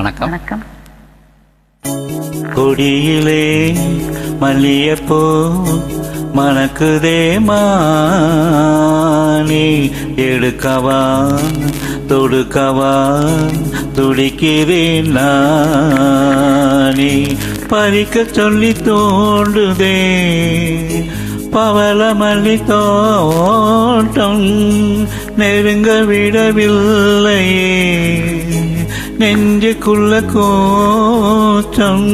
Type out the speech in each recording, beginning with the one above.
வணக்கம். வணக்கம். கொடியிலே மல்லியப்பூ மணக்குதே மானே. எடுக்கவா தொடுக்கவா துடிக்கிறேன் நானே. பறிக்க சொல்லி தோண்டுதே பவள மல்லி தோட்டம் நெருங்க விடவில்லையே. நெஞ்சுக்குள்ள கோச்சம்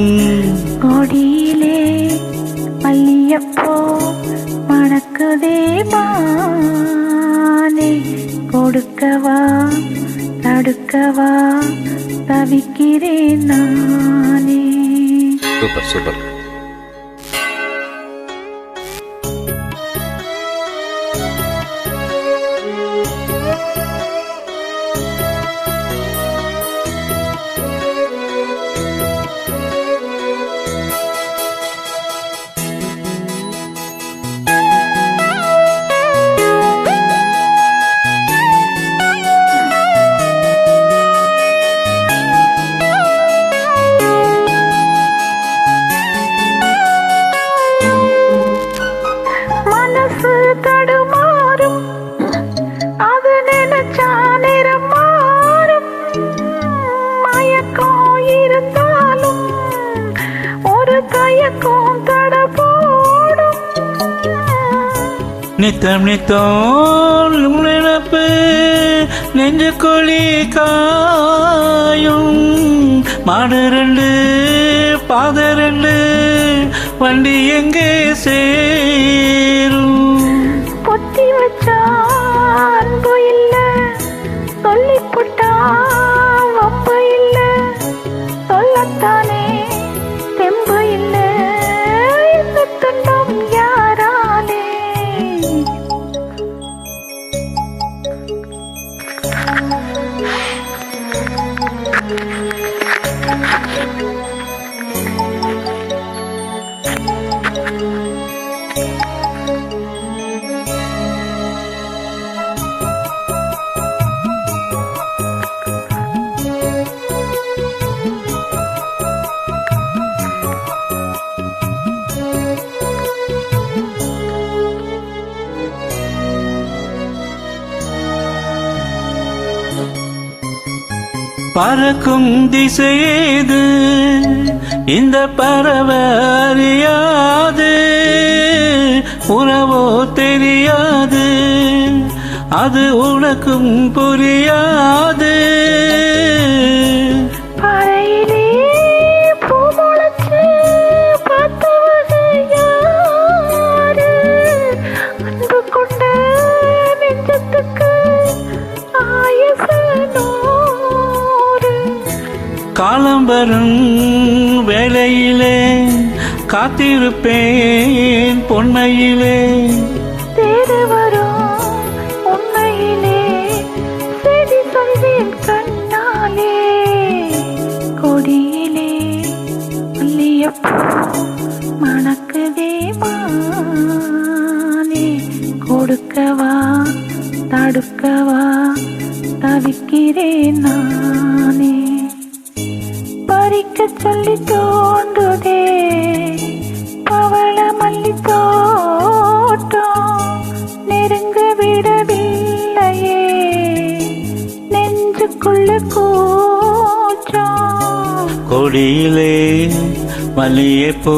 கொடியிலே மல்லியப்போ மணக்குதே மானே. கொடுக்கவா தடுக்கவா தவிக்கிறேன் நானே. Super super. நித்தம் நித்தம் நினப்பு நெஞ்சு கொழி காயும். மாடு ரெண்டு பாத ரெண்டு வண்டி எங்கே சேரும்? பொத்தி வச்சா அன்பு இல்ல சொல்லி போட்டா வம்பு இல்ல. சொல்லத்தானே பறக்கும் திசையேது இந்த பறவை அறியாது. உறவோ தெரியாது. அது உனக்கும் புரியாது. பாறையிலே பூ காத்திருப்பேன் பொன்மையிலே. தேடு வரும் உண்மையிலே செய்தி சொல்வேன் கண்ணாலே. கொடியிலே மல்லியப்பூ மணக்குதே மானே கொடுக்கவா தடுக்கவா தவிக்கிறேன் நானே. பறிக்க சொல்லி தோன்றுதே. கொடியிலே மல்லியப்பூ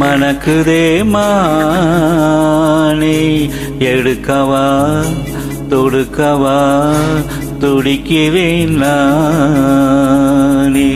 மணக்குதே மானே. எடுக்கவா தொடுக்கவா துடிக்கிறேன் நானே.